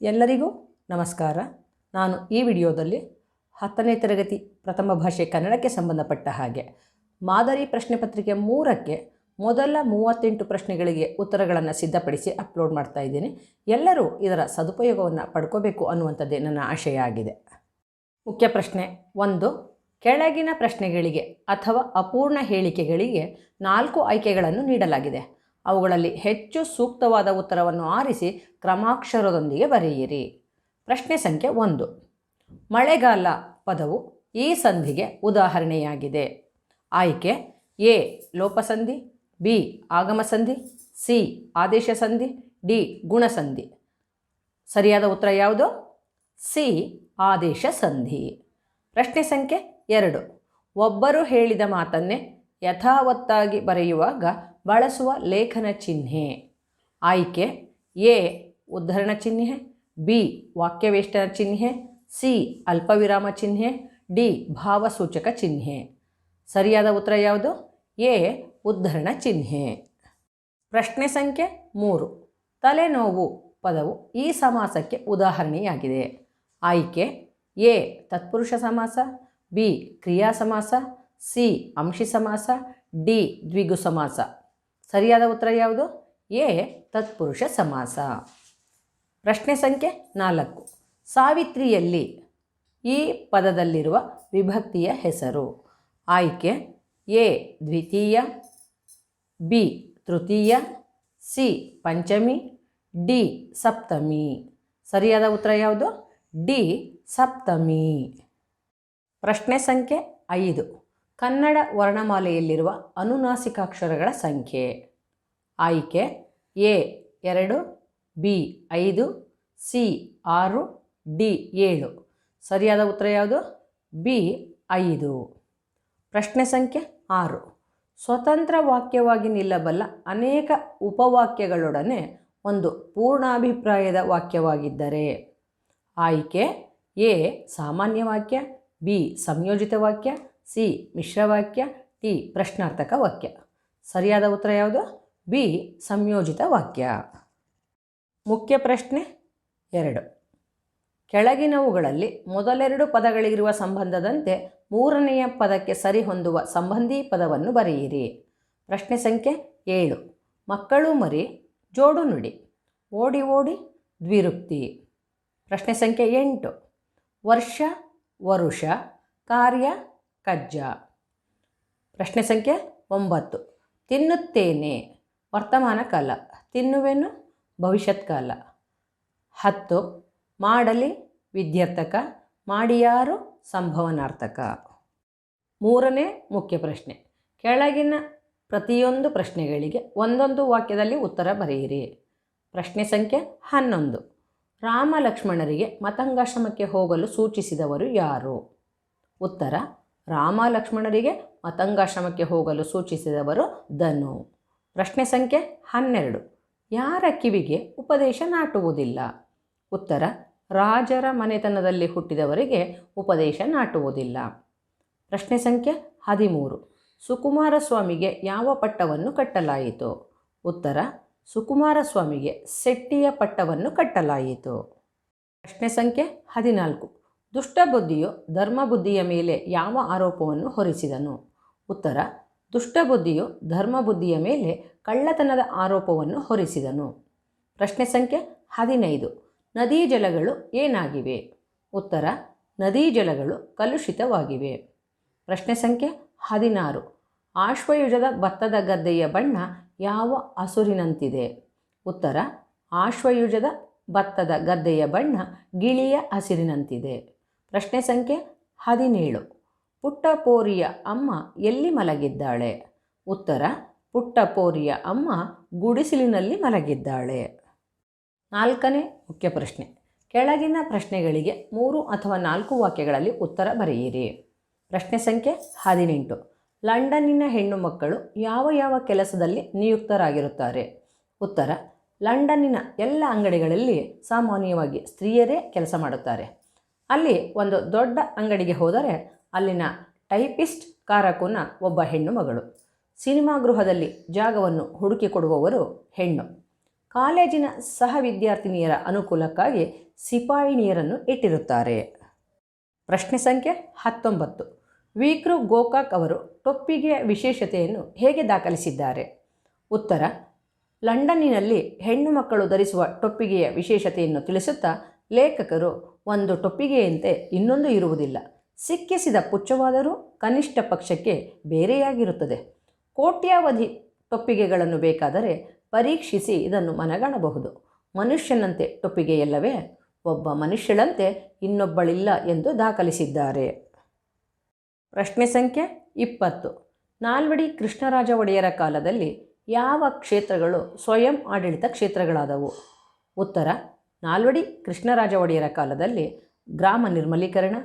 ಎಲ್ಲರಿಗೂ ನಮಸ್ಕಾರ. ನಾನು ಈ ವಿಡಿಯೋದಲ್ಲಿ ಹತ್ತನೇ ತರಗತಿ ಪ್ರಥಮ ಭಾಷೆ ಕನ್ನಡಕ್ಕೆ ಸಂಬಂಧಪಟ್ಟ ಹಾಗೆ ಮಾದರಿ ಪ್ರಶ್ನೆ ಪತ್ರಿಕೆ ಮೂರಕ್ಕೆ ಮೊದಲ ಮೂವತ್ತೆಂಟು ಪ್ರಶ್ನೆಗಳಿಗೆ ಉತ್ತರಗಳನ್ನು ಸಿದ್ಧಪಡಿಸಿ ಅಪ್ಲೋಡ್ ಮಾಡ್ತಾ ಇದ್ದೀನಿ. ಎಲ್ಲರೂ ಇದರ ಸದುಪಯೋಗವನ್ನು ಪಡ್ಕೋಬೇಕು ಅನ್ನುವಂಥದ್ದೇ ನನ್ನ ಆಶಯ ಆಗಿದೆ ಮುಖ್ಯ ಪ್ರಶ್ನೆ ಒಂದು, ಕೆಳಗಿನ ಪ್ರಶ್ನೆಗಳಿಗೆ ಅಥವಾ ಅಪೂರ್ಣ ಹೇಳಿಕೆಗಳಿಗೆ ನಾಲ್ಕು ಆಯ್ಕೆಗಳನ್ನು ನೀಡಲಾಗಿದೆ. ಅವುಗಳಲ್ಲಿ ಹೆಚ್ಚು ಸೂಕ್ತವಾದ ಉತ್ತರವನ್ನು ಆರಿಸಿ ಕ್ರಮಾಕ್ಷರದೊಂದಿಗೆ ಬರೆಯಿರಿ. ಪ್ರಶ್ನೆ ಸಂಖ್ಯೆ ಒಂದು. ಮಳೆಗಾಲ ಪದವು ಈ ಸಂಧಿಗೆ ಉದಾಹರಣೆಯಾಗಿದೆ. ಆಯ್ಕೆ ಎ. ಲೋಪಸಂಧಿ, ಬಿ. ಆಗಮಸಂಧಿ, ಸಿ. ಆದೇಶ ಸಂಧಿ ಡಿ. ಗುಣಸಂಧಿ. ಸರಿಯಾದ ಉತ್ತರ ಯಾವುದು? ಸಿ. ಆದೇಶ ಸಂಧಿ ಪ್ರಶ್ನೆ ಸಂಖ್ಯೆ ಎರಡು. ಒಬ್ಬರು ಹೇಳಿದ ಮಾತನ್ನೇ ಯಥಾವತ್ತಾಗಿ ಬರೆಯುವಾಗ ಬಳಸುವ ಲೇಖನ ಚಿಹ್ನೆ. ಆಯ್ಕೆ, ಎ, ಉದ್ಧರಣ ಚಿಹ್ನೆ, ಬಿ, ವಾಕ್ಯವೇಷ್ಟನ ಚಿಹ್ನೆ, ಸಿ, ಅಲ್ಪವಿರಾಮ ಚಿಹ್ನೆ, ಡಿ, ಭಾವಸೂಚಕ ಚಿಹ್ನೆ. ಸರಿಯಾದ ಉತ್ತರ ಯಾವುದು? ಎ, ಉದ್ಧರಣ ಚಿಹ್ನೆ. ಪ್ರಶ್ನೆ ಸಂಖ್ಯೆ ಮೂರು. ತಲೆನೋವು ಪದವು ಈ ಸಮಾಸಕ್ಕೆ ಉದಾಹರಣೆಯಾಗಿದೆ. ಆಯ್ಕೆ, ಎ, ತತ್ಪುರುಷ ಸಮಾಸ, ಬಿ, ಕ್ರಿಯಾ ಸಮಾಸ, ಸಿ, ಅಂಶಿ ಸಮಾಸ, ಡಿ, ದ್ವಿಗು ಸಮಾಸ. ಸರಿಯಾದ ಉತ್ತರ ಯಾವುದು? ಎ, ತತ್ಪುರುಷ ಸಮಾಸ. ಪ್ರಶ್ನೆ ಸಂಖ್ಯೆ ನಾಲ್ಕು. ಸಾವಿತ್ರಿಯಲ್ಲಿ ಈ ಪದದಲ್ಲಿರುವ ವಿಭಕ್ತಿಯ ಹೆಸರು. ಆಯ್ಕೆ, ಎ, ದ್ವಿತೀಯ, ಬಿ, ತೃತೀಯ, ಸಿ, ಪಂಚಮಿ, ಡಿ, ಸಪ್ತಮಿ. ಸರಿಯಾದ ಉತ್ತರ ಯಾವುದು? ಡಿ, ಸಪ್ತಮಿ. ಪ್ರಶ್ನೆ ಸಂಖ್ಯೆ ಐದು. ಕನ್ನಡ ವರ್ಣಮಾಲೆಯಲ್ಲಿರುವ ಅನುನಾಸಿಕಾಕ್ಷರಗಳ ಸಂಖ್ಯೆ. ಆಯ್ಕೆ ಎ ಎರಡು, ಬಿ ಐದು, ಸಿ ಆರು, ಡಿ ಏಳು. ಸರಿಯಾದ ಉತ್ತರ ಯಾವುದು? ಬಿ ಐದು. ಪ್ರಶ್ನೆ ಸಂಖ್ಯೆ ಆರು. ಸ್ವತಂತ್ರ ವಾಕ್ಯವಾಗಿ ನಿಲ್ಲಬಲ್ಲ ಅನೇಕ ಉಪವಾಕ್ಯಗಳೊಡನೆ ಒಂದು ಪೂರ್ಣಾಭಿಪ್ರಾಯದ ವಾಕ್ಯವಾಗಿದ್ದರೆ. ಆಯ್ಕೆ ಎ ಸಾಮಾನ್ಯ ವಾಕ್ಯ, ಬಿ ಸಂಯೋಜಿತ ವಾಕ್ಯ ಸಿ ಮಿಶ್ರವಾಕ್ಯ ಟಿ, ಪ್ರಶ್ನಾರ್ಥಕ ವಾಕ್ಯ. ಸರಿಯಾದ ಉತ್ತರ ಯಾವುದು? ಬಿ, ಸಂಯೋಜಿತ ವಾಕ್ಯ. ಮುಖ್ಯ ಪ್ರಶ್ನೆ ಎರಡು. ಕೆಳಗಿನವುಗಳಲ್ಲಿ ಮೊದಲೆರಡು ಪದಗಳಿಗಿರುವ ಸಂಬಂಧದಂತೆ ಮೂರನೆಯ ಪದಕ್ಕೆ ಸರಿ ಹೊಂದುವ ಸಂಬಂಧಿ ಪದವನ್ನು ಬರೆಯಿರಿ. ಪ್ರಶ್ನೆ ಸಂಖ್ಯೆ ಏಳು. ಮಕ್ಕಳು ಮರಿ, ಜೋಡು ನುಡಿ, ಓಡಿ ಓಡಿ, ದ್ವಿರುಕ್ತಿ. ಪ್ರಶ್ನೆ ಸಂಖ್ಯೆ ಎಂಟು. ವರ್ಷ, ವರುಷ, ಕಾರ್ಯ ಕಜ್ಜ. ಪ್ರಶ್ನೆ ಸಂಖ್ಯೆ ಒಂಬತ್ತು. ತಿನ್ನುತ್ತೇನೆ ವರ್ತಮಾನ ಕಾಲ. ತಿನ್ನುವೆನು ಭವಿಷ್ಯತ್ ಕಾಲ. ಹತ್ತು. ಮಾಡಲಿ ವಿದ್ಯಾರ್ಥಕ. ಮಾಡಿಯಾರು ಸಂಭವನಾರ್ಥಕ. ಮೂರನೇ ಮುಖ್ಯ ಪ್ರಶ್ನೆ. ಕೆಳಗಿನ ಪ್ರತಿಯೊಂದು ಪ್ರಶ್ನೆಗಳಿಗೆ ಒಂದೊಂದು ವಾಕ್ಯದಲ್ಲಿ ಉತ್ತರ ಬರೆಯಿರಿ. ಪ್ರಶ್ನೆ ಸಂಖ್ಯೆ ಹನ್ನೊಂದು. ರಾಮ ಲಕ್ಷ್ಮಣರಿಗೆ ಮತಂಗಾಶ್ರಮಕ್ಕೆ ಹೋಗಲು ಸೂಚಿಸಿದವರು ಯಾರು? ಉತ್ತರ ರಾಮ ಲಕ್ಷ್ಮಣರಿಗೆ ಮತಂಗಾಶ್ರಮಕ್ಕೆ ಹೋಗಲು ಸೂಚಿಸಿದವರು ಧನು. ಪ್ರಶ್ನೆ ಸಂಖ್ಯೆ ಹನ್ನೆರಡು. ಯಾರ ಕಿವಿಗೆ ಉಪದೇಶ ನಾಟುವುದಿಲ್ಲ? ಉತ್ತರ, ರಾಜರ ಮನೆತನದಲ್ಲಿ ಹುಟ್ಟಿದವರಿಗೆ ಉಪದೇಶ ನಾಟುವುದಿಲ್ಲ. ಪ್ರಶ್ನೆ ಸಂಖ್ಯೆ ಹದಿಮೂರು. ಸುಕುಮಾರ ಸ್ವಾಮಿಗೆ ಯಾವ ಪಟ್ಟವನ್ನು ಕಟ್ಟಲಾಯಿತು? ಉತ್ತರ ಸುಕುಮಾರ ಸ್ವಾಮಿಗೆ ಸೆಟ್ಟಿಯ ಪಟ್ಟವನ್ನು ಕಟ್ಟಲಾಯಿತು. ಪ್ರಶ್ನೆ ಸಂಖ್ಯೆ ಹದಿನಾಲ್ಕು. ದುಷ್ಟಬುದ್ಧಿಯು ಧರ್ಮಬುದ್ಧಿಯ ಮೇಲೆ ಯಾವ ಆರೋಪವನ್ನು ಹೊರಿಸಿದನು? ಉತ್ತರ, ದುಷ್ಟಬುದ್ಧಿಯು ಧರ್ಮಬುದ್ಧಿಯ ಮೇಲೆ ಕಳ್ಳತನದ ಆರೋಪವನ್ನು ಹೊರಿಸಿದನು. ಪ್ರಶ್ನೆ ಸಂಖ್ಯೆ ಹದಿನೈದು, ನದೀ ಜಲಗಳು ಏನಾಗಿವೆ? ಉತ್ತರ, ನದೀ ಜಲಗಳು ಕಲುಷಿತವಾಗಿವೆ. ಪ್ರಶ್ನೆ ಸಂಖ್ಯೆ ಹದಿನಾರು, ಆಶ್ವಯುಜದ ಭತ್ತದ ಗದ್ದೆಯ ಬಣ್ಣ ಯಾವ ಹಸುರಿನಂತಿದೆ? ಉತ್ತರ, ಆಶ್ವಯುಜದ ಭತ್ತದ ಗದ್ದೆಯ ಬಣ್ಣ ಗಿಳಿಯ ಹಸಿರಿನಂತಿದೆ. ಪ್ರಶ್ನೆ ಸಂಖ್ಯೆ ಹದಿನೇಳು. ಪುಟ್ಟಪೋರಿಯ ಅಮ್ಮ ಎಲ್ಲಿ ಮಲಗಿದ್ದಾಳೆ? ಉತ್ತರ, ಪುಟ್ಟಪೋರಿಯ ಅಮ್ಮ ಗುಡಿಸಿಲಿನಲ್ಲಿ ಮಲಗಿದ್ದಾಳೆ. ನಾಲ್ಕನೇ ಮುಖ್ಯ ಪ್ರಶ್ನೆ. ಕೆಳಗಿನ ಪ್ರಶ್ನೆಗಳಿಗೆ ಮೂರು ಅಥವಾ ನಾಲ್ಕು ವಾಕ್ಯಗಳಲ್ಲಿ ಉತ್ತರ ಬರೆಯಿರಿ. ಪ್ರಶ್ನೆ ಸಂಖ್ಯೆ ಹದಿನೆಂಟು. ಲಂಡನ್ನಿನ ಹೆಣ್ಣು ಮಕ್ಕಳು ಯಾವ ಯಾವ ಕೆಲಸದಲ್ಲಿ ನಿಯುಕ್ತರಾಗಿರುತ್ತಾರೆ? ಉತ್ತರ, ಲಂಡನ್ನಿನ ಎಲ್ಲ ಅಂಗಡಿಗಳಲ್ಲಿ ಸಾಮಾನ್ಯವಾಗಿ ಸ್ತ್ರೀಯರೇ ಕೆಲಸ ಮಾಡುತ್ತಾರೆ. ಅಲ್ಲಿ ಒಂದು ದೊಡ್ಡ ಅಂಗಡಿಗೆ ಹೋದರೆ ಅಲ್ಲಿನ ಟೈಪಿಸ್ಟ್ ಕಾರಕುನ ಒಬ್ಬ ಹೆಣ್ಣು ಮಗಳು. ಸಿನಿಮಾ ಗೃಹದಲ್ಲಿ ಜಾಗವನ್ನು ಹುಡುಕಿಕೊಡುವವರು ಹೆಣ್ಣು. ಕಾಲೇಜಿನ ಸಹ ವಿದ್ಯಾರ್ಥಿನಿಯರ ಅನುಕೂಲಕ್ಕಾಗಿ ಸಿಪಾಯಿನಿಯರನ್ನು ಇಟ್ಟಿರುತ್ತಾರೆ. ಪ್ರಶ್ನೆ ಸಂಖ್ಯೆ ಹತ್ತೊಂಬತ್ತು. ವೀಕ್ರು ಗೋಕಾಕ್ ಅವರು ಟೊಪ್ಪಿಗೆಯ ವಿಶೇಷತೆಯನ್ನು ಹೇಗೆ ದಾಖಲಿಸಿದ್ದಾರೆ? ಉತ್ತರ, ಲಂಡನ್ನಿನಲ್ಲಿ ಹೆಣ್ಣು ಮಕ್ಕಳು ಧರಿಸುವ ಟೊಪ್ಪಿಗೆಯ ವಿಶೇಷತೆಯನ್ನು ತಿಳಿಸುತ್ತಾ ಲೇಖಕರು ಒಂದು ಟೊಪ್ಪಿಗೆಯಂತೆ ಇನ್ನೊಂದು ಇರುವುದಿಲ್ಲ. ಸಿಕ್ಕಿಸಿದ ಪುಚ್ಚವಾದರೂ ಕನಿಷ್ಠ ಪಕ್ಷಕ್ಕೆ ಬೇರೆಯಾಗಿರುತ್ತದೆ. ಕೋಟ್ಯಾವಧಿ ಟೊಪ್ಪಿಗೆಗಳನ್ನು ಬೇಕಾದರೆ ಪರೀಕ್ಷಿಸಿ ಇದನ್ನು ಮನಗಾಣಬಹುದು. ಮನುಷ್ಯನಂತೆ ಟೊಪ್ಪಿಗೆಯಲ್ಲವೇ? ಒಬ್ಬ ಮನುಷ್ಯಳಂತೆ ಇನ್ನೊಬ್ಬಳಿಲ್ಲ ಎಂದು ದಾಖಲಿಸಿದ್ದಾರೆ. ಪ್ರಶ್ನೆ ಸಂಖ್ಯೆ ಇಪ್ಪತ್ತು. ನಾಲ್ವಡಿ ಕೃಷ್ಣರಾಜ ಒಡೆಯರ ಕಾಲದಲ್ಲಿ ಯಾವ ಕ್ಷೇತ್ರಗಳು ಸ್ವಯಂ ಆಡಳಿತ ಕ್ಷೇತ್ರಗಳಾದವು? ಉತ್ತರ ನಾಲ್ವಡಿ ಕೃಷ್ಣರಾಜ ಒಡೆಯರ ಕಾಲದಲ್ಲಿ ಗ್ರಾಮ ನಿರ್ಮಲೀಕರಣ,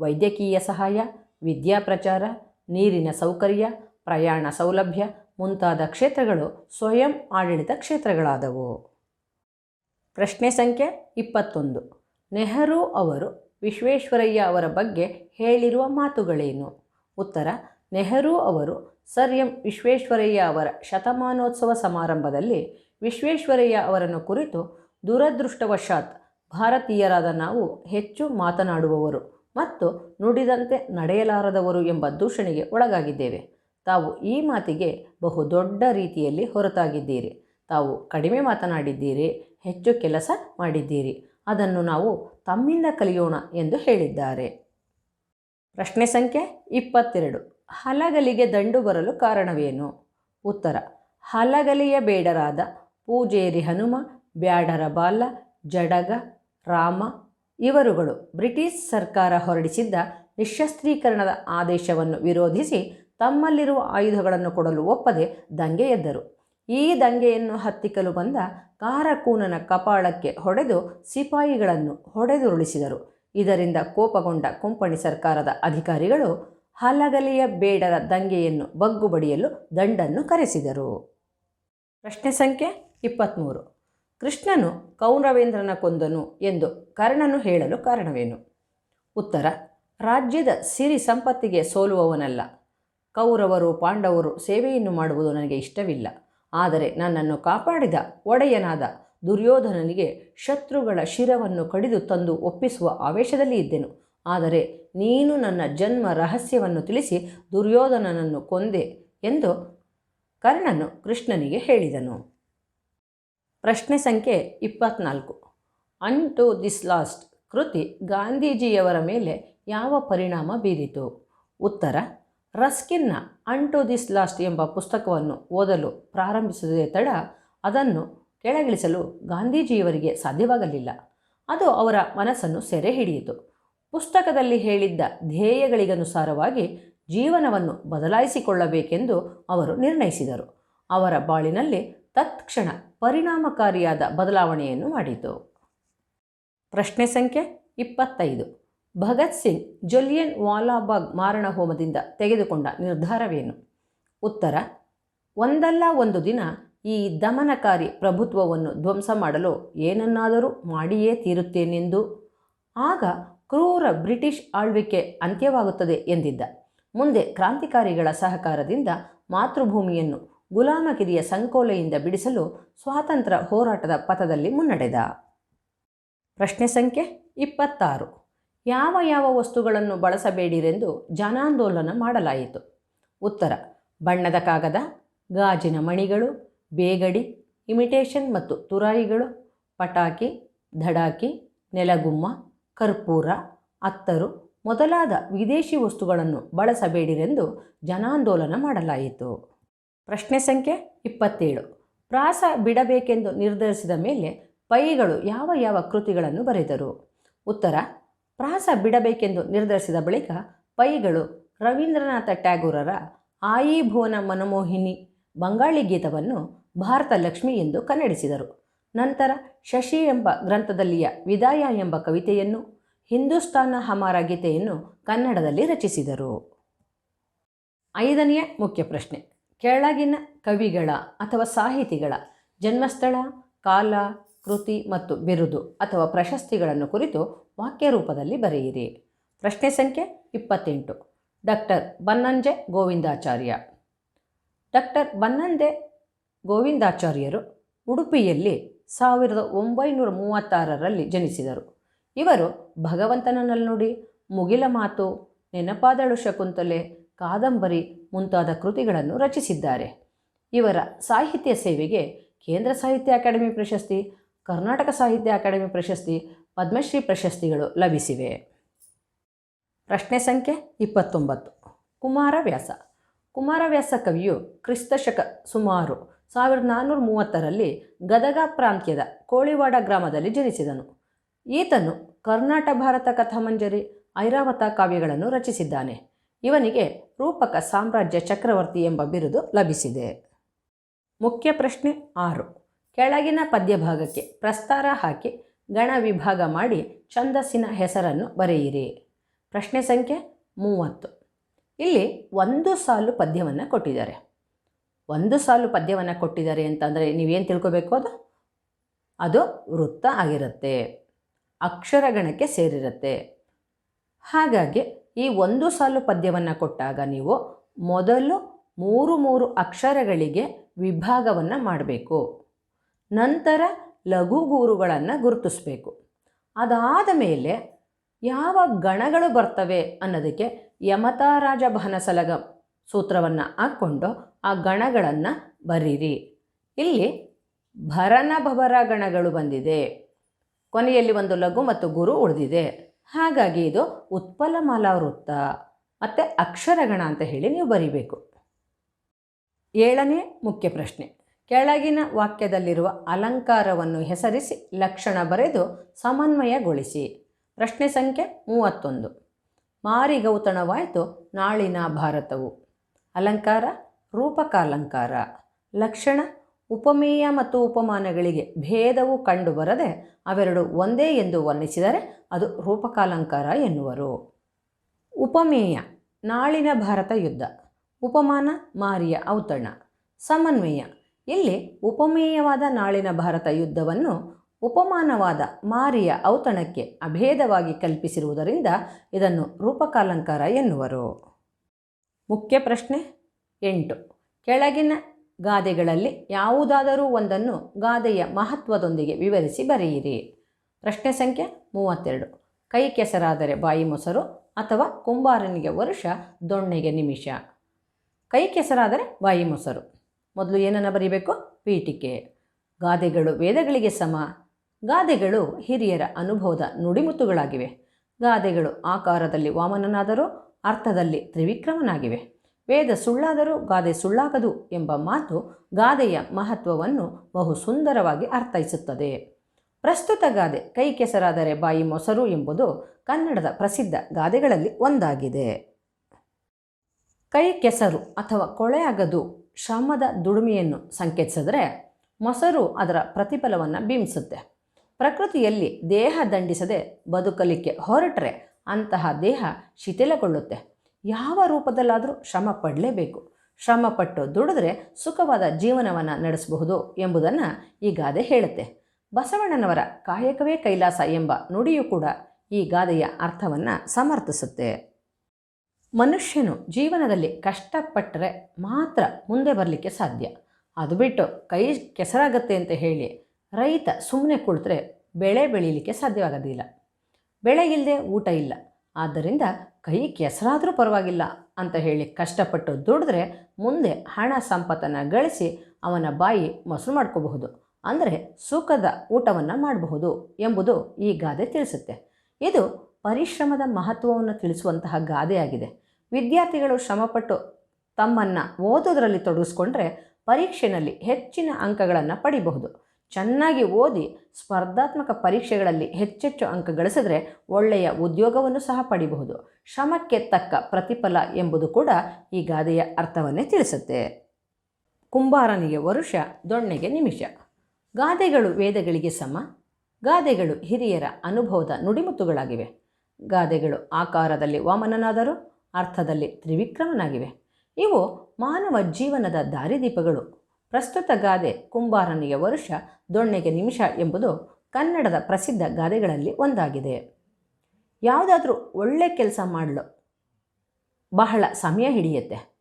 ವೈದ್ಯಕೀಯ ಸಹಾಯ, ವಿದ್ಯಾ ಪ್ರಚಾರ, ನೀರಿನ ಸೌಕರ್ಯ, ಪ್ರಯಾಣ ಸೌಲಭ್ಯ ಮುಂತಾದ ಕ್ಷೇತ್ರಗಳು ಸ್ವಯಂ ಆಡಳಿತ ಕ್ಷೇತ್ರಗಳಾದವು. ಪ್ರಶ್ನೆ ಸಂಖ್ಯೆ ಇಪ್ಪತ್ತೊಂದು. ನೆಹರು ಅವರು ವಿಶ್ವೇಶ್ವರಯ್ಯ ಅವರ ಬಗ್ಗೆ ಹೇಳಿರುವ ಮಾತುಗಳೇನು? ಉತ್ತರ, ನೆಹರು ಅವರು ಸರ್ ಎಂ ವಿಶ್ವೇಶ್ವರಯ್ಯ ಅವರ ಶತಮಾನೋತ್ಸವ ಸಮಾರಂಭದಲ್ಲಿ ವಿಶ್ವೇಶ್ವರಯ್ಯ ಅವರನ್ನು ಕುರಿತು ದುರದೃಷ್ಟವಶಾತ್ ಭಾರತೀಯರಾದ ನಾವು ಹೆಚ್ಚು ಮಾತನಾಡುವವರು ಮತ್ತು ನುಡಿದಂತೆ ನಡೆಯಲಾರದವರು ಎಂಬ ದೂಷಣೆಗೆ ಒಳಗಾಗಿದ್ದೇವೆ. ತಾವು ಈ ಮಾತಿಗೆ ಬಹು ದೊಡ್ಡ ರೀತಿಯಲ್ಲಿ ಹೊರತಾಗಿದ್ದೀರಿ. ತಾವು ಕಡಿಮೆ ಮಾತನಾಡಿದ್ದೀರಿ, ಹೆಚ್ಚು ಕೆಲಸ ಮಾಡಿದ್ದೀರಿ. ಅದನ್ನು ನಾವು ತಮ್ಮಿಂದ ಕಲಿಯೋಣ ಎಂದು ಹೇಳಿದ್ದಾರೆ. ಪ್ರಶ್ನೆ ಸಂಖ್ಯೆ ಇಪ್ಪತ್ತೆರಡು. ಹಲಗಲಿಗೆ ದಂಡು ಬರಲು ಕಾರಣವೇನು? ಉತ್ತರ. ಹಲಗಲಿಯ ಬೇಡರಾದ ಪೂಜೇರಿ ಹನುಮ ಬ್ಯಾಡರ ಬಾಲ, ಜಡಗ, ರಾಮ ಇವರುಗಳು ಬ್ರಿಟಿಷ್ ಸರ್ಕಾರ ಹೊರಡಿಸಿದ್ದ ನಿಶಸ್ತ್ರೀಕರಣದ ಆದೇಶವನ್ನು ವಿರೋಧಿಸಿ ತಮ್ಮಲ್ಲಿರುವ ಆಯುಧಗಳನ್ನು ಕೊಡಲು ಒಪ್ಪದೆ ದಂಗೆ ಎದ್ದರು. ಈ ದಂಗೆಯನ್ನು ಹತ್ತಿಕ್ಕಲು ಬಂದ ಕಾರಕೂನನ ಕಪಾಳಕ್ಕೆ ಹೊಡೆದು ಸಿಪಾಯಿಗಳನ್ನು ಹೊಡೆದುರುಳಿಸಿದರು. ಇದರಿಂದ ಕೋಪಗೊಂಡ ಕೊಂಪಣಿ ಸರ್ಕಾರದ ಅಧಿಕಾರಿಗಳು ಹಲಗಲಿಯ ಬೇಡರ ದಂಗೆಯನ್ನು ಬಗ್ಗು ಬಡಿಯಲು ದಂಡನ್ನು ಕರೆಸಿದರು. ಪ್ರಶ್ನೆ ಸಂಖ್ಯೆ ಇಪ್ಪತ್ತ್ಮೂರು ಕೃಷ್ಣನು ಕೌರವೇಂದ್ರನ ಕೊಂದನು ಎಂದು ಕರ್ಣನು ಹೇಳಲು ಕಾರಣವೇನು? ಉತ್ತರ, ರಾಜ್ಯದ ಸಿರಿ ಸಂಪತ್ತಿಗೆ ಸೋಲುವವನಲ್ಲ. ಕೌರವರು, ಪಾಂಡವರು ಸೇವೆಯನ್ನು ಮಾಡುವುದು ನನಗೆ ಇಷ್ಟವಿಲ್ಲ. ಆದರೆ ನನ್ನನ್ನು ಕಾಪಾಡಿದ ಒಡೆಯನಾದ ದುರ್ಯೋಧನನಿಗೆ ಶತ್ರುಗಳ ಶಿರವನ್ನು ಕಡಿದು ತಂದು ಒಪ್ಪಿಸುವ ಆವೇಶದಲ್ಲಿ ಇದ್ದೆನು. ಆದರೆ ನೀನು ನನ್ನ ಜನ್ಮ ರಹಸ್ಯವನ್ನು ತಿಳಿಸಿ ದುರ್ಯೋಧನನನ್ನು ಕೊಂದೆ ಎಂದು ಕರ್ಣನು ಕೃಷ್ಣನಿಗೆ ಹೇಳಿದನು. ಪ್ರಶ್ನೆ ಸಂಖ್ಯೆ ಇಪ್ಪತ್ನಾಲ್ಕು. ಅನ್ ಟು ದಿಸ್ ಲಾಸ್ಟ್ ಕೃತಿ ಗಾಂಧೀಜಿಯವರ ಮೇಲೆ ಯಾವ ಪರಿಣಾಮ ಬೀರಿತು? ಉತ್ತರ, ರಸ್ಕಿನ್ನ ಅನ್ ಟು ದಿಸ್ ಲಾಸ್ಟ್ ಎಂಬ ಪುಸ್ತಕವನ್ನು ಓದಲು ಪ್ರಾರಂಭಿಸಿದ ತಡ ಅದನ್ನು ಕೆಳಗಿಳಿಸಲು ಗಾಂಧೀಜಿಯವರಿಗೆ ಸಾಧ್ಯವಾಗಲಿಲ್ಲ. ಅದು ಅವರ ಮನಸ್ಸನ್ನು ಸೆರೆ ಹಿಡಿಯಿತು. ಪುಸ್ತಕದಲ್ಲಿ ಹೇಳಿದ್ದ ಧ್ಯೇಯಗಳಿಗನುಸಾರವಾಗಿ ಜೀವನವನ್ನು ಬದಲಾಯಿಸಿಕೊಳ್ಳಬೇಕೆಂದು ಅವರು ನಿರ್ಣಯಿಸಿದರು. ಅವರ ಬಾಳಿನಲ್ಲಿ ತತ್ಕ್ಷಣ ಪರಿಣಾಮಕಾರಿಯಾದ ಬದಲಾವಣೆಯನ್ನು ಮಾಡಿತು. ಪ್ರಶ್ನೆ ಸಂಖ್ಯೆ ಇಪ್ಪತ್ತೈದು. ಭಗತ್ ಸಿಂಗ್ ಜೊಲಿಯನ್ ವಾಲಾಬಾಗ್ ಮಾರಣ ಹೋಮದಿಂದ ತೆಗೆದುಕೊಂಡ ನಿರ್ಧಾರವೇನು? ಉತ್ತರ, ಒಂದಲ್ಲ ಒಂದು ದಿನ ಈ ದಮನಕಾರಿ ಪ್ರಭುತ್ವವನ್ನು ಧ್ವಂಸ ಮಾಡಲು ಏನನ್ನಾದರೂ ಮಾಡಿಯೇ ತೀರುತ್ತೇನೆಂದು. ಆಗ ಕ್ರೂರ ಬ್ರಿಟಿಷ್ ಆಳ್ವಿಕೆ ಅಂತ್ಯವಾಗುತ್ತದೆ ಎಂದಿದ್ದ. ಮುಂದೆ ಕ್ರಾಂತಿಕಾರಿಗಳ ಸಹಕಾರದಿಂದ ಮಾತೃಭೂಮಿಯನ್ನು ಗುಲಾಮಗಿರಿಯ ಸಂಕೋಲೆಯಿಂದ ಬಿಡಿಸಲು ಸ್ವಾತಂತ್ರ್ಯ ಹೋರಾಟದ ಪಥದಲ್ಲಿ ಮುನ್ನಡೆದ. ಪ್ರಶ್ನೆ ಸಂಖ್ಯೆ ಇಪ್ಪತ್ತಾರು. ಯಾವ ಯಾವ ವಸ್ತುಗಳನ್ನು ಬಳಸಬೇಡಿರೆಂದು ಜನಾಂದೋಲನ ಮಾಡಲಾಯಿತು. ಉತ್ತರ, ಬಣ್ಣದ ಕಾಗದ, ಗಾಜಿನ ಮಣಿಗಳು, ಬೇಗಡಿ, ಇಮಿಟೇಷನ್ ಮತ್ತು ತುರಾಯಿಗಳು, ಪಟಾಕಿ, ಧಡಾಕಿ, ನೆಲಗುಮ್ಮ, ಕರ್ಪೂರ, ಅತ್ತರು ಮೊದಲಾದ ವಿದೇಶಿ ವಸ್ತುಗಳನ್ನು ಬಳಸಬೇಡಿರೆಂದು ಜನಾಂದೋಲನ ಮಾಡಲಾಯಿತು. ಪ್ರಶ್ನೆ ಸಂಖ್ಯೆ ಇಪ್ಪತ್ತೇಳು. ಪ್ರಾಸ ಬಿಡಬೇಕೆಂದು ನಿರ್ಧರಿಸಿದ ಮೇಲೆ ಪೈಗಳು ಯಾವ ಯಾವ ಕೃತಿಗಳನ್ನು ಬರೆದರು? ಉತ್ತರ, ಪ್ರಾಸ ಬಿಡಬೇಕೆಂದು ನಿರ್ಧರಿಸಿದ ಬಳಿಕ ಪೈಗಳು ರವೀಂದ್ರನಾಥ ಟ್ಯಾಗೂರರ ಆಯಿ ಭುವನ ಮನಮೋಹಿನಿ ಬಂಗಾಳಿ ಗೀತವನ್ನು ಭಾರತ ಲಕ್ಷ್ಮಿ ಎಂದು ಕನ್ನಡಿಸಿದರು. ನಂತರ ಶಶಿ ಎಂಬ ಗ್ರಂಥದಲ್ಲಿಯ ವಿದಾಯ ಎಂಬ ಕವಿತೆಯನ್ನು, ಹಿಂದೂಸ್ತಾನ ಹಮಾರ ಗೀತೆಯನ್ನು ಕನ್ನಡದಲ್ಲಿ ರಚಿಸಿದರು. ಐದನೆಯ ಮುಖ್ಯ ಪ್ರಶ್ನೆ. ಕೆಳಗಿನ ಕವಿಗಳ ಅಥವಾ ಸಾಹಿತಿಗಳ ಜನ್ಮಸ್ಥಳ, ಕಾಲ, ಕೃತಿ ಮತ್ತು ಬಿರುದು ಅಥವಾ ಪ್ರಶಸ್ತಿಗಳನ್ನು ಕುರಿತು ವಾಕ್ಯ ರೂಪದಲ್ಲಿ ಬರೆಯಿರಿ. ಪ್ರಶ್ನೆ ಸಂಖ್ಯೆ ಇಪ್ಪತ್ತೆಂಟು. ಡಾಕ್ಟರ್ ಬನ್ನಂಜೆ ಗೋವಿಂದಾಚಾರ್ಯ. ಡಾಕ್ಟರ್ ಬನ್ನಂಜೆ ಗೋವಿಂದಾಚಾರ್ಯರು ಉಡುಪಿಯಲ್ಲಿ ಸಾವಿರದ ಒಂಬೈನೂರ ಮೂವತ್ತಾರರಲ್ಲಿ ಜನಿಸಿದರು. ಇವರು ಭಗವಂತನ ನುಡಿ ಮುಗಿಲ ಮಾತು, ನೆನಪಾದಳು ಶಕುಂತಲೆ, ಕಾದಂಬರಿ ಮುಂತಾದ ಕೃತಿಗಳನ್ನು ರಚಿಸಿದ್ದಾರೆ. ಇವರ ಸಾಹಿತ್ಯ ಸೇವೆಗೆ ಕೇಂದ್ರ ಸಾಹಿತ್ಯ ಅಕಾಡೆಮಿ ಪ್ರಶಸ್ತಿ, ಕರ್ನಾಟಕ ಸಾಹಿತ್ಯ ಅಕಾಡೆಮಿ ಪ್ರಶಸ್ತಿ, ಪದ್ಮಶ್ರೀ ಪ್ರಶಸ್ತಿಗಳು ಲಭಿಸಿವೆ. ಪ್ರಶ್ನೆ ಸಂಖ್ಯೆ ಇಪ್ಪತ್ತೊಂಬತ್ತು. ಕುಮಾರವ್ಯಾಸ ಕುಮಾರವ್ಯಾಸ ಕವಿಯು ಕ್ರಿಸ್ತಶಕ ಸುಮಾರು ಸಾವಿರದ ನಾನ್ನೂರ ಮೂವತ್ತರಲ್ಲಿ ಗದಗ ಪ್ರಾಂತ್ಯದ ಕೋಳಿವಾಡ ಗ್ರಾಮದಲ್ಲಿ ಜನಿಸಿದನು. ಈತನು ಕರ್ನಾಟ ಭಾರತ ಕಥಾಮಂಜರಿ, ಐರಾವತ ಕಾವ್ಯಗಳನ್ನು ರಚಿಸಿದ್ದಾನೆ. ಇವನಿಗೆ ರೂಪಕ ಸಾಮ್ರಾಜ್ಯ ಚಕ್ರವರ್ತಿ ಎಂಬ ಬಿರುದು ಲಭಿಸಿದೆ. ಮುಖ್ಯ ಪ್ರಶ್ನೆ ಆರು. ಕೆಳಗಿನ ಪದ್ಯಭಾಗಕ್ಕೆ ಪ್ರಸ್ತಾರ ಹಾಕಿ ಗಣ ವಿಭಾಗ ಮಾಡಿ ಛಂದಸ್ಸಿನ ಹೆಸರನ್ನು ಬರೆಯಿರಿ. ಪ್ರಶ್ನೆ ಸಂಖ್ಯೆ ಮೂವತ್ತು. ಇಲ್ಲಿ ಒಂದು ಸಾಲು ಪದ್ಯವನ್ನು ಕೊಟ್ಟಿದ್ದಾರೆ. ಒಂದು ಸಾಲು ಪದ್ಯವನ್ನು ಕೊಟ್ಟಿದ್ದಾರೆ ಅಂತಂದರೆ ನೀವೇನು ತಿಳ್ಕೋಬೇಕು ಅದು? ಅದು ವೃತ್ತ ಆಗಿರುತ್ತೆ. ಅಕ್ಷರಗಣಕ್ಕೆ ಸೇರಿರುತ್ತೆ. ಹಾಗಾಗಿ ಈ ಒಂದು ಸಾಲು ಪದ್ಯವನ್ನು ಕೊಟ್ಟಾಗ ನೀವು ಮೊದಲು ಮೂರು ಮೂರು ಅಕ್ಷರಗಳಿಗೆ ವಿಭಾಗವನ್ನು ಮಾಡಬೇಕು. ನಂತರ ಲಘು ಲಘುಗೂರುಗಳನ್ನು ಗುರುತಿಸಬೇಕು. ಅದಾದ ಮೇಲೆ ಯಾವ ಗಣಗಳು ಬರ್ತವೆ ಅನ್ನೋದಕ್ಕೆ ಯಮತಾರಾಜ ಸಲಗ ಸೂತ್ರವನ್ನು ಹಾಕ್ಕೊಂಡು ಆ ಗಣಗಳನ್ನು ಬರೀರಿ. ಇಲ್ಲಿ ಭರನ ಭವರ ಗಣಗಳು ಬಂದಿದೆ. ಕೊನೆಯಲ್ಲಿ ಒಂದು ಲಘು ಮತ್ತು ಗುರು ಉಳಿದಿದೆ. ಹಾಗಾಗಿ ಇದು ಉತ್ಪಲಮಾಲಾ ವೃತ್ತ ಮತ್ತು ಅಕ್ಷರಗಣ ಅಂತ ಹೇಳಿ ನೀವು ಬರೀಬೇಕು. ಏಳನೇ ಮುಖ್ಯ ಪ್ರಶ್ನೆ. ಕೆಳಗಿನ ವಾಕ್ಯದಲ್ಲಿರುವ ಅಲಂಕಾರವನ್ನು ಹೆಸರಿಸಿ ಲಕ್ಷಣ ಬರೆದು ಸಮನ್ವಯಗೊಳಿಸಿ. ಪ್ರಶ್ನೆ ಸಂಖ್ಯೆ ಮೂವತ್ತೊಂದು. ಮಾರಿಗೌತಣವಾಯಿತು ನಾಳಿನ ಭಾರತವು. ಅಲಂಕಾರ, ರೂಪಕಾಲಂಕಾರ. ಲಕ್ಷಣ ಉಪಮೇಯ ಮತ್ತು ಉಪಮಾನಗಳಿಗೆ ಭೇದವು ಕಂಡುಬರದೆ ಅವೆರಡು ಒಂದೇ ಎಂದು ವರ್ಣಿಸಿದರೆ ಅದು ರೂಪಕಾಲಂಕಾರ ಎನ್ನುವರು. ಉಪಮೇಯ, ನಾಳಿನ ಭಾರತ ಯುದ್ಧ. ಉಪಮಾನ, ಮಾರಿಯ ಔತಣ. ಸಮನ್ವಯ, ಇಲ್ಲಿ ಉಪಮೇಯವಾದ ನಾಳಿನ ಭಾರತ ಯುದ್ಧವನ್ನು ಉಪಮಾನವಾದ ಮಾರಿಯ ಔತಣಕ್ಕೆ ಅಭೇದವಾಗಿ ಕಲ್ಪಿಸಿರುವುದರಿಂದ ಇದನ್ನು ರೂಪಕಾಲಂಕಾರ ಎನ್ನುವರು. ಮುಖ್ಯ ಪ್ರಶ್ನೆ ಎಂಟು. ಕೆಳಗಿನ ಗಾದೆಗಳಲ್ಲಿ ಯಾವುದಾದರೂ ಒಂದನ್ನು ಗಾದೆಯ ಮಹತ್ವದೊಂದಿಗೆ ವಿವರಿಸಿ ಬರೆಯಿರಿ. ಪ್ರಶ್ನೆ ಸಂಖ್ಯೆ ಮೂವತ್ತೆರಡು. ಕೈ ಕೆಸರಾದರೆ ಬಾಯಿ ಮೊಸರು ಅಥವಾ ಕುಂಬಾರನಿಗೆ ವರುಷ, ದೊಣ್ಣೆಗೆ ನಿಮಿಷ. ಕೈ ಕೆಸರಾದರೆ ಬಾಯಿ ಮೊಸರು. ಮೊದಲು ಏನನ್ನು ಬರೀಬೇಕು? ಪೀಠಿಕೆ. ಗಾದೆಗಳು ವೇದಗಳಿಗೆ ಸಮ. ಗಾದೆಗಳು ಹಿರಿಯರ ಅನುಭವದ ನುಡಿಮುತ್ತುಗಳಾಗಿವೆ. ಗಾದೆಗಳು ಆಕಾರದಲ್ಲಿ ವಾಮನನಾದರೂ ಅರ್ಥದಲ್ಲಿ ತ್ರಿವಿಕ್ರಮನಾಗಿವೆ. ವೇದ ಸುಳ್ಳಾದರೂ ಗಾದೆ ಸುಳ್ಳಾಗದು ಎಂಬ ಮಾತು ಗಾದೆಯ ಮಹತ್ವವನ್ನು ಬಹು ಸುಂದರವಾಗಿ ಅರ್ಥೈಸುತ್ತದೆ. ಪ್ರಸ್ತುತ ಗಾದೆ ಕೈ ಕೆಸರಾದರೆ ಬಾಯಿ ಮೊಸರು ಎಂಬುದು ಕನ್ನಡದ ಪ್ರಸಿದ್ಧ ಗಾದೆಗಳಲ್ಲಿ ಒಂದಾಗಿದೆ. ಕೈ ಕೆಸರು ಅಥವಾ ಕೊಳೆಯಾಗದು ಶ್ರಮದ ದುಡಿಮೆಯನ್ನು ಸಂಕೇತಿಸಿದ್ರೆ ಮೊಸರು ಅದರ ಪ್ರತಿಫಲವನ್ನು ಬಿಂಬಿಸುತ್ತೆ. ಪ್ರಕೃತಿಯಲ್ಲಿ ದೇಹ ದಂಡಿಸದೆ ಬದುಕಲಿಕ್ಕೆ ಹೊರಟರೆ ಅಂತಹ ದೇಹ ಶಿಥಿಲಗೊಳ್ಳುತ್ತೆ. ಯಾವ ರೂಪದಲ್ಲಾದರೂ ಶ್ರಮ ಪಡಲೇಬೇಕು. ಶ್ರಮಪಟ್ಟು ದುಡಿದ್ರೆ ಸುಖವಾದ ಜೀವನವನ್ನು ನಡೆಸಬಹುದು ಎಂಬುದನ್ನು ಈ ಗಾದೆ ಹೇಳುತ್ತೆ. ಬಸವಣ್ಣನವರ ಕಾಯಕವೇ ಕೈಲಾಸ ಎಂಬ ನುಡಿಯು ಕೂಡ ಈ ಗಾದೆಯ ಅರ್ಥವನ್ನು ಸಮರ್ಥಿಸುತ್ತೆ. ಮನುಷ್ಯನು ಜೀವನದಲ್ಲಿ ಕಷ್ಟಪಟ್ಟರೆ ಮಾತ್ರ ಮುಂದೆ ಬರಲಿಕ್ಕೆ ಸಾಧ್ಯ. ಅದು ಬಿಟ್ಟು ಕೈ ಕೆಸರಾಗತ್ತೆ ಅಂತ ಹೇಳಿ ರೈತ ಸುಮ್ಮನೆ ಕುಳಿತರೆ ಬೆಳೆ ಬೆಳೀಲಿಕ್ಕೆ ಸಾಧ್ಯವಾಗೋದಿಲ್ಲ. ಬೆಳೆ ಇಲ್ಲದೆ ಊಟ ಇಲ್ಲ. ಆದ್ದರಿಂದ ಕೈ ಕೆಸರಾದರೂ ಪರವಾಗಿಲ್ಲ ಅಂತ ಹೇಳಿ ಕಷ್ಟಪಟ್ಟು ದುಡಿದ್ರೆ ಮುಂದೆ ಹಣ ಸಂಪತ್ತನ್ನು ಗಳಿಸಿ ಅವನ ಬಾಯಿ ಮೊಸರು ಮಾಡ್ಕೋಬಹುದು. ಅಂದರೆ ಸುಖದ ಊಟವನ್ನು ಮಾಡಬಹುದು ಎಂಬುದು ಈ ಗಾದೆ ತಿಳಿಸುತ್ತೆ. ಇದು ಪರಿಶ್ರಮದ ಮಹತ್ವವನ್ನು ತಿಳಿಸುವಂತಹ ಗಾದೆಯಾಗಿದೆ. ವಿದ್ಯಾರ್ಥಿಗಳು ಶ್ರಮಪಟ್ಟು ತಮ್ಮನ್ನು ಓದೋದರಲ್ಲಿ ತೊಡಗಿಸ್ಕೊಂಡ್ರೆ ಪರೀಕ್ಷೆಯಲ್ಲಿ ಹೆಚ್ಚಿನ ಅಂಕಗಳನ್ನು ಪಡಿಬಹುದು. ಚೆನ್ನಾಗಿ ಓದಿ ಸ್ಪರ್ಧಾತ್ಮಕ ಪರೀಕ್ಷೆಗಳಲ್ಲಿ ಹೆಚ್ಚೆಚ್ಚು ಅಂಕ ಗಳಿಸಿದ್ರೆ ಒಳ್ಳೆಯ ಉದ್ಯೋಗವನ್ನು ಸಹ ಪಡಿಬಹುದು. ಶ್ರಮಕ್ಕೆ ತಕ್ಕ ಪ್ರತಿಫಲ ಎಂಬುದು ಕೂಡ ಈ ಗಾದೆಯ ಅರ್ಥವನ್ನೇ ತಿಳಿಸುತ್ತೆ. ಕುಂಬಾರನಿಗೆ ವರುಷ, ದೊಣ್ಣೆಗೆ ನಿಮಿಷ. ಗಾದೆಗಳು ವೇದಗಳಿಗೆ ಸಮ. ಗಾದೆಗಳು ಹಿರಿಯರ ಅನುಭವದ ನುಡಿಮುತ್ತುಗಳಾಗಿವೆ. ಗಾದೆಗಳು ಆಕಾರದಲ್ಲಿ ವಾಮನನಾದರೂ, ಅರ್ಥದಲ್ಲಿ ತ್ರಿವಿಕ್ರಮನಾಗಿವೆ. ಇವು ಮಾನವ ಜೀವನದ ದಾರಿದೀಪಗಳು. ಪ್ರಸ್ತುತ ಗಾದೆ ಕುಂಬಾರನಿಗೆ ವರುಷ ದೊಣ್ಣೆಗೆ ನಿಮಿಷ ಎಂಬುದು ಕನ್ನಡದ ಪ್ರಸಿದ್ಧ ಗಾದೆಗಳಲ್ಲಿ ಒಂದಾಗಿದೆ. ಯಾವುದಾದ್ರೂ ಒಳ್ಳೆ ಕೆಲಸ ಮಾಡಲು. ಬಹಳ ಸಮಯ ಹಿಡಿಯುತ್ತೆ.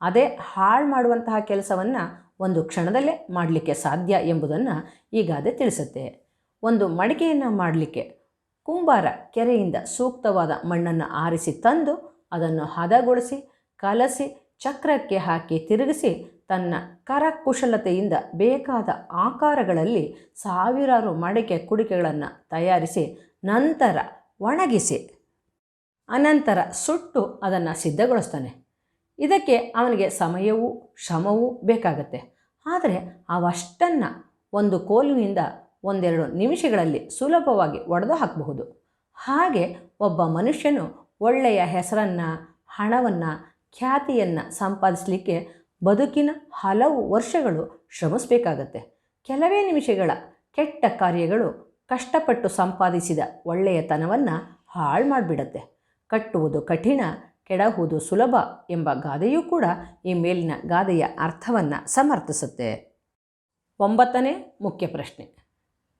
ಅದೇ ಹಾಳು ಮಾಡುವಂತಹ ಕೆಲಸವನ್ನು ಒಂದು ಕ್ಷಣದಲ್ಲೇ ಮಾಡಲಿಕ್ಕೆ ಸಾಧ್ಯ ಎಂಬುದನ್ನು ಈ ಗಾದೆ ತಿಳಿಸುತ್ತೆ. ಒಂದು ಮಡಿಕೆಯನ್ನು ಮಾಡಲಿಕ್ಕೆ ಕುಂಬಾರ ಕೆರೆಯಿಂದ ಸೂಕ್ತವಾದ ಮಣ್ಣನ್ನು ಆರಿಸಿ ತಂದು ಅದನ್ನು ಹದಗೊಳಿಸಿ, ಕಲಸಿ, ಚಕ್ರಕ್ಕೆ ಹಾಕಿ ತಿರುಗಿಸಿ ತನ್ನ ಕರಕುಶಲತೆಯಿಂದ ಬೇಕಾದ ಆಕಾರಗಳಲ್ಲಿ ಸಾವಿರಾರು ಮಡಿಕೆ ಕುಡಿಕೆಗಳನ್ನು ತಯಾರಿಸಿ ನಂತರ ಒಣಗಿಸಿ, ಅನಂತರ ಸುಟ್ಟು ಅದನ್ನು ಸಿದ್ಧಗೊಳಿಸ್ತಾನೆ. ಇದಕ್ಕೆ ಅವನಿಗೆ ಸಮಯವೂ ಶ್ರಮವೂ ಬೇಕಾಗತ್ತೆ. ಆದರೆ ಅವಷ್ಟನ್ನು ಒಂದು ಕೋಲಿನಿಂದ ಒಂದೆರಡು ನಿಮಿಷಗಳಲ್ಲಿ ಸುಲಭವಾಗಿ ಒಡೆದು ಹಾಕಬಹುದು. ಹಾಗೆ ಒಬ್ಬ ಮನುಷ್ಯನು ಒಳ್ಳೆಯ ಹೆಸರನ್ನು, ಹಣವನ್ನು, ಖ್ಯಾತಿಯನ್ನು ಸಂಪಾದಿಸಲಿಕ್ಕೆ ಬದುಕಿನ ಹಲವು ವರ್ಷಗಳು ಶ್ರಮಿಸಬೇಕಾಗತ್ತೆ. ಕೆಲವೇ ನಿಮಿಷಗಳ ಕೆಟ್ಟ ಕಾರ್ಯಗಳು ಕಷ್ಟಪಟ್ಟು ಸಂಪಾದಿಸಿದ ಒಳ್ಳೆಯತನವನ್ನು ಹಾಳು ಮಾಡಿಬಿಡತ್ತೆ. ಕಟ್ಟುವುದು ಕಠಿಣ, ಕೆಡಹುವುದು ಸುಲಭ ಎಂಬ ಗಾದೆಯೂ ಕೂಡ ಈ ಮೇಲಿನ ಗಾದೆಯ ಅರ್ಥವನ್ನು ಸಮರ್ಥಿಸುತ್ತೆ. ಒಂಬತ್ತನೇ ಮುಖ್ಯ ಪ್ರಶ್ನೆ.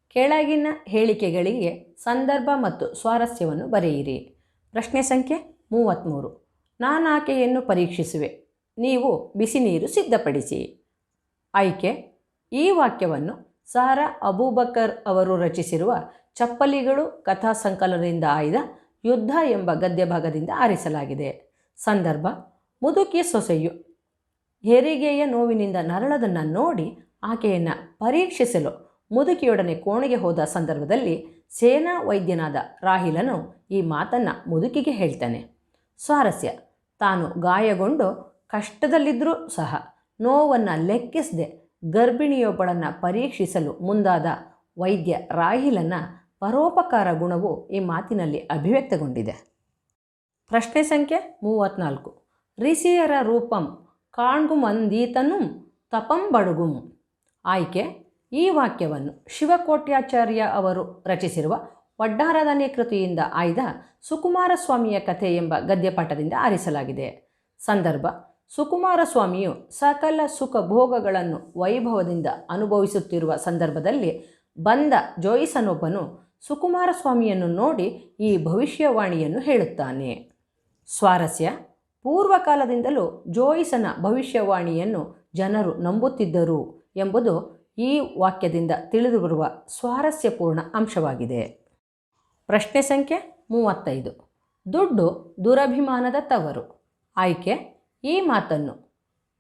ಕೆಳಗಿನ ಹೇಳಿಕೆಗಳಿಗೆ ಸಂದರ್ಭ ಮತ್ತು ಸ್ವಾರಸ್ಯವನ್ನು ಬರೆಯಿರಿ. ಪ್ರಶ್ನೆ ಸಂಖ್ಯೆ ಮೂವತ್ತ್ಮೂರು ನಾನಾಕೆಯನ್ನು ಪರೀಕ್ಷಿಸುವೆ. ನೀವು ಬಿಸಿ ನೀರು ಸಿದ್ಧಪಡಿಸಿ. ಆಯ್ಕೆ, ಈ ವಾಕ್ಯವನ್ನು ಸಾರಾ ಅಬೂಬಕರ್ ಅವರು ರಚಿಸಿರುವ ಚಪ್ಪಲಿಗಳು ಕಥಾ ಸಂಕಲನದಿಂದ ಆಯ್ದ ಯುದ್ಧ ಎಂಬ ಗದ್ಯ ಭಾಗದಿಂದ ಆರಿಸಲಾಗಿದೆ. ಸಂದರ್ಭ, ಮುದುಕಿ ಸೊಸೆಯು ಹೆರಿಗೆಯ ನೋವಿನಿಂದ ನರಳದನ್ನು ನೋಡಿ ಆಕೆಯನ್ನು ಪರೀಕ್ಷಿಸಲು ಮುದುಕಿಯೊಡನೆ ಕೋಣೆಗೆ ಹೋದ ಸಂದರ್ಭದಲ್ಲಿ ಸೇನಾ ವೈದ್ಯನಾದ ರಾಹಿಲನು ಈ ಮಾತನ್ನು ಮುದುಕಿಗೆ ಹೇಳ್ತಾನೆ. ಸ್ವಾರಸ್ಯ, ತಾನು ಗಾಯಗೊಂಡು ಕಷ್ಟದಲ್ಲಿದ್ದರೂ ಸಹ ನೋವನ್ನು ಲೆಕ್ಕಿಸದೆ ಗರ್ಭಿಣಿಯೊಬ್ಬಳನ್ನು ಪರೀಕ್ಷಿಸಲು ಮುಂದಾದ ವೈದ್ಯ ರಾಹಿಲನ ಪರೋಪಕಾರ ಗುಣವು ಈ ಮಾತಿನಲ್ಲಿ ಅಭಿವ್ಯಕ್ತಗೊಂಡಿದೆ. ಪ್ರಶ್ನೆ ಸಂಖ್ಯೆ ಮೂವತ್ತ್ನಾಲ್ಕು ರಿಸಿಯರ ರೂಪಂ ಕಾಣ್ಗುಮಂದೀತನು ತಪಂ ಬಡುಗುಂ. ಆಯ್ಕೆ, ಈ ವಾಕ್ಯವನ್ನು ಶಿವಕೋಟ್ಯಾಚಾರ್ಯ ಅವರು ರಚಿಸಿರುವ ವಡ್ಡಾರದನೆ ಕೃತಿಯಿಂದ ಆಯ್ದ ಸುಕುಮಾರ ಸ್ವಾಮಿಯ ಕಥೆ ಎಂಬ ಗದ್ಯಪಾಠದಿಂದ ಆರಿಸಲಾಗಿದೆ. ಸಂದರ್ಭ ಸುಕುಮಾರ ಸ್ವಾಮಿಯು ಸಕಲ ಸುಖ ಭೋಗಗಳನ್ನು ವೈಭವದಿಂದ ಅನುಭವಿಸುತ್ತಿರುವ ಸಂದರ್ಭದಲ್ಲಿ ಬಂದ ಜೋಯಿಸನೊಬ್ಬನು ಸುಕುಮಾರ ಸ್ವಾಮಿಯನ್ನು ನೋಡಿ ಈ ಭವಿಷ್ಯವಾಣಿಯನ್ನು ಹೇಳುತ್ತಾನೆ. ಸ್ವಾರಸ್ಯ, ಪೂರ್ವಕಾಲದಿಂದಲೂ ಜೋಯಿಸನ ಭವಿಷ್ಯವಾಣಿಯನ್ನು ಜನರು ನಂಬುತ್ತಿದ್ದರು ಎಂಬುದು ಈ ವಾಕ್ಯದಿಂದ ತಿಳಿದುಬರುವ ಸ್ವಾರಸ್ಯಪೂರ್ಣ ಅಂಶವಾಗಿದೆ. ಪ್ರಶ್ನೆ ಸಂಖ್ಯೆ ಮೂವತ್ತೈದು. ದುಡ್ಡು ದುರಭಿಮಾನದ ತವರು. ಆಯ್ಕೆ ಈ ಮಾತನ್ನು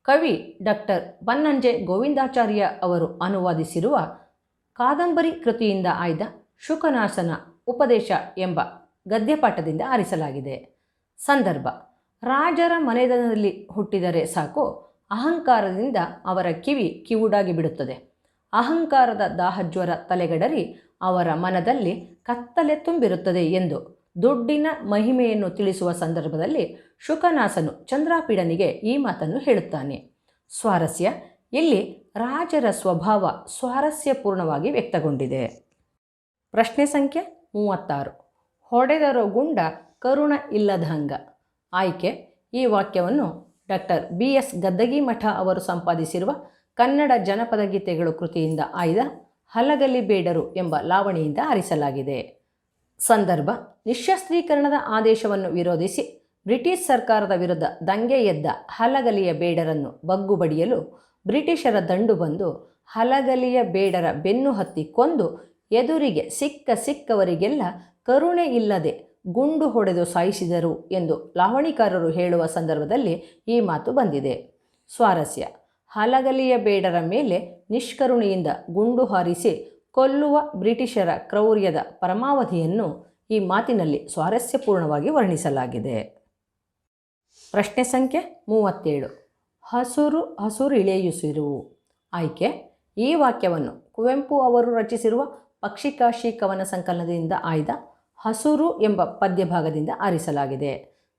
ಕವಿ ಡಾಕ್ಟರ್ ಬನ್ನಂಜೆ ಗೋವಿಂದಾಚಾರ್ಯ ಅವರು ಅನುವಾದಿಸಿರುವ ಕಾದಂಬರಿ ಕೃತಿಯಿಂದ ಆಯ್ದ ಶುಕನಾಸನ ಉಪದೇಶ ಎಂಬ ಗದ್ಯಪಾಠದಿಂದ ಆರಿಸಲಾಗಿದೆ. ಸಂದರ್ಭ, ರಾಜರ ಮನೆತನದಲ್ಲಿ ಹುಟ್ಟಿದರೆ ಸಾಕು, ಅಹಂಕಾರದಿಂದ ಅವರ ಕಿವಿ ಕಿವುಡಾಗಿ ಬಿಡುತ್ತದೆ. ಅಹಂಕಾರದ ದಾಹಜ್ವರ ತಲೆಗಡರಿ ಅವರ ಮನದಲ್ಲಿ ಕತ್ತಲೆ ತುಂಬಿರುತ್ತದೆ ಎಂದು ದುಡ್ಡಿನ ಮಹಿಮೆಯನ್ನು ತಿಳಿಸುವ ಸಂದರ್ಭದಲ್ಲಿ ಶುಕನಾಸನು ಚಂದ್ರಾಪೀಡನಿಗೆ ಈ ಮಾತನ್ನು ಹೇಳುತ್ತಾನೆ. ಸ್ವಾರಸ್ಯ, ಇಲ್ಲಿ ರಾಜರ ಸ್ವಭಾವ ಸ್ವಾರಸ್ಯಪೂರ್ಣವಾಗಿ ವ್ಯಕ್ತಗೊಂಡಿದೆ. ಪ್ರಶ್ನೆ ಸಂಖ್ಯೆ ಮೂವತ್ತಾರು. ಹೊಡೆದರೋ ಗುಂಡ, ಕರುಣ ಇಲ್ಲದಂಗ ಆಯ್ಕೆ, ಈ ವಾಕ್ಯವನ್ನು ಡಾಕ್ಟರ್ ಬಿ. ಎಸ್. ಗದ್ದಗಿ ಮಠ ಅವರು ಸಂಪಾದಿಸಿರುವ ಕನ್ನಡ ಜನಪದ ಗೀತೆಗಳು ಕೃತಿಯಿಂದ ಆಯ್ದ ಹಲಗಲಿ ಬೇಡರು ಎಂಬ ಲಾವಣಿಯಿಂದ ಆರಿಸಲಾಗಿದೆ. ಸಂದರ್ಭ ನಿಶಸ್ತ್ರೀಕರಣದ ಆದೇಶವನ್ನು ವಿರೋಧಿಸಿ ಬ್ರಿಟಿಷ್ ಸರ್ಕಾರದ ವಿರುದ್ಧ ದಂಗೆ ಎದ್ದ ಹಲಗಲಿಯ ಬೇಡರನ್ನು ಬಗ್ಗು ಬಡಿಯಲು ಬ್ರಿಟಿಷರ ದಂಡು ಬಂದು ಹಲಗಲಿಯ ಬೇಡರ ಬೆನ್ನು ಹತ್ತಿ ಕೊಂದು ಎದುರಿಗೆ ಸಿಕ್ಕ ಸಿಕ್ಕವರಿಗೆಲ್ಲ ಕರುಣೆ ಇಲ್ಲದೆ ಗುಂಡು ಹೊಡೆದು ಸಾಯಿಸಿದರು ಎಂದು ಲಾವಣಿಕಾರರು ಹೇಳುವ ಸಂದರ್ಭದಲ್ಲಿ ಈ ಮಾತು ಬಂದಿದೆ. ಸ್ವಾರಸ್ಯ, ಹಲಗಲಿಯ ಬೇಡರ ಮೇಲೆ ನಿಷ್ಕರುಣೆಯಿಂದ ಗುಂಡು ಹಾರಿಸಿ ಕೊಲ್ಲುವ ಬ್ರಿಟಿಷರ ಕ್ರೌರ್ಯದ ಪರಮಾವಧಿಯನ್ನು ಈ ಮಾತಿನಲ್ಲಿ ಸ್ವಾರಸ್ಯಪೂರ್ಣವಾಗಿ ವರ್ಣಿಸಲಾಗಿದೆ. ಪ್ರಶ್ನೆ ಸಂಖ್ಯೆ ಮೂವತ್ತೇಳು. ಹಸುರು ಹಸುರಿಳೆಯುಸಿರು ಆಯ್ಕೆ, ಈ ವಾಕ್ಯವನ್ನು ಕುವೆಂಪು ಅವರು ರಚಿಸಿರುವ ಪಕ್ಷಿಕಾಶಿ ಕವನ ಸಂಕಲನದಿಂದ ಆಯ್ದ ಹಸುರು ಎಂಬ ಪದ್ಯಭಾಗದಿಂದ ಆರಿಸಲಾಗಿದೆ.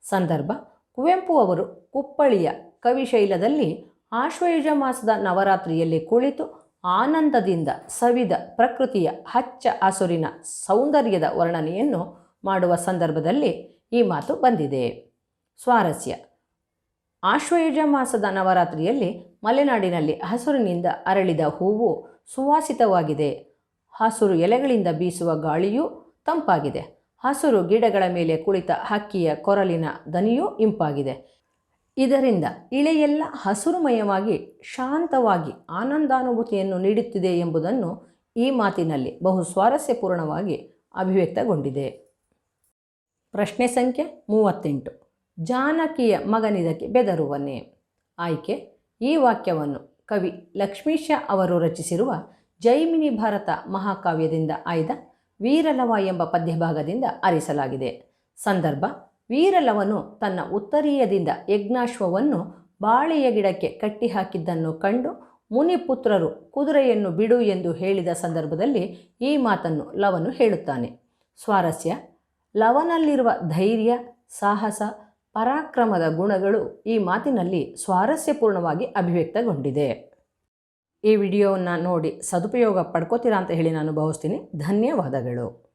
ಸಂದರ್ಭ, ಕುವೆಂಪು ಅವರು ಕುಪ್ಪಳಿಯ ಕವಿಶೈಲದಲ್ಲಿ ಆಶ್ವಯುಜ ಮಾಸದ ನವರಾತ್ರಿಯಲ್ಲಿ ಕುಳಿತು ಆನಂದದಿಂದ ಸವಿದ ಪ್ರಕೃತಿಯ ಹಚ್ಚ ಹಸುರಿನ ಸೌಂದರ್ಯದ ವರ್ಣನೆಯನ್ನು ಮಾಡುವ ಸಂದರ್ಭದಲ್ಲಿ ಈ ಮಾತು ಬಂದಿದೆ. ಸ್ವಾರಸ್ಯ. ಆಶ್ವಯುಜ ಮಾಸದ ನವರಾತ್ರಿಯಲ್ಲಿ ಮಲೆನಾಡಿನಲ್ಲಿ ಹಸುರಿನಿಂದ ಅರಳಿದ ಹೂವು ಸುವಾಸಿತವಾಗಿದೆ. ಹಸುರು ಎಲೆಗಳಿಂದ ಬೀಸುವ ಗಾಳಿಯೂ ತಂಪಾಗಿದೆ. ಹಸುರು ಗಿಡಗಳ ಮೇಲೆ ಕುಳಿತ ಹಕ್ಕಿಯ ಕೊರಲಿನ ದನಿಯೂ ಇಂಪಾಗಿದೆ. ಇದರಿಂದ ಇಳೆಯೆಲ್ಲ ಹಸುರುಮಯವಾಗಿ, ಶಾಂತವಾಗಿ ಆನಂದಾನುಭೂತಿಯನ್ನು ನೀಡುತ್ತಿದೆ ಎಂಬುದನ್ನು ಈ ಮಾತಿನಲ್ಲಿ ಬಹು ಸ್ವಾರಸ್ಯಪೂರ್ಣವಾಗಿ ಅಭಿವ್ಯಕ್ತಗೊಂಡಿದೆ. ಪ್ರಶ್ನೆ ಸಂಖ್ಯೆ ಮೂವತ್ತೆಂಟು. ಜಾನಕಿಯ ಮಗನಿದಕ್ಕೆ ಬೆದರುವನೇ ಆಯ್ಕೆ, ಈ ವಾಕ್ಯವನ್ನು ಕವಿ ಲಕ್ಷ್ಮೀಶ ಅವರು ರಚಿಸಿರುವ ಜೈಮಿನಿ ಭಾರತ ಮಹಾಕಾವ್ಯದಿಂದ ಆಯ್ದ ವೀರಲವ ಎಂಬ ಪದ್ಯಭಾಗದಿಂದ ಆರಿಸಲಾಗಿದೆ. ಸಂದರ್ಭ ವೀರಲವನು ತನ್ನ ಉತ್ತರೀಯದಿಂದ ಯಜ್ಞಾಶ್ವವನ್ನು ಬಾಳೆಯ ಗಿಡಕ್ಕೆ ಕಟ್ಟಿಹಾಕಿದ್ದನ್ನು ಕಂಡು ಮುನಿಪುತ್ರರು, ಕುದುರೆಯನ್ನು ಬಿಡು ಎಂದು ಹೇಳಿದ ಸಂದರ್ಭದಲ್ಲಿ ಈ ಮಾತನ್ನು ಲವನು ಹೇಳುತ್ತಾನೆ. ಸ್ವಾರಸ್ಯ, ಲವನಲ್ಲಿರುವ ಧೈರ್ಯ, ಸಾಹಸ, ಪರಾಕ್ರಮದ ಗುಣಗಳು ಈ ಮಾತಿನಲ್ಲಿ ಸ್ವಾರಸ್ಯಪೂರ್ಣವಾಗಿ ಅಭಿವ್ಯಕ್ತಗೊಂಡಿದೆ. ಈ ವಿಡಿಯೋವನ್ನು ನೋಡಿ ಸದುಪಯೋಗ ಪಡ್ಕೋತೀರಾ ಅಂತ ಹೇಳಿ ನಾನು ಭಾವಿಸ್ತೀನಿ. ಧನ್ಯವಾದಗಳು.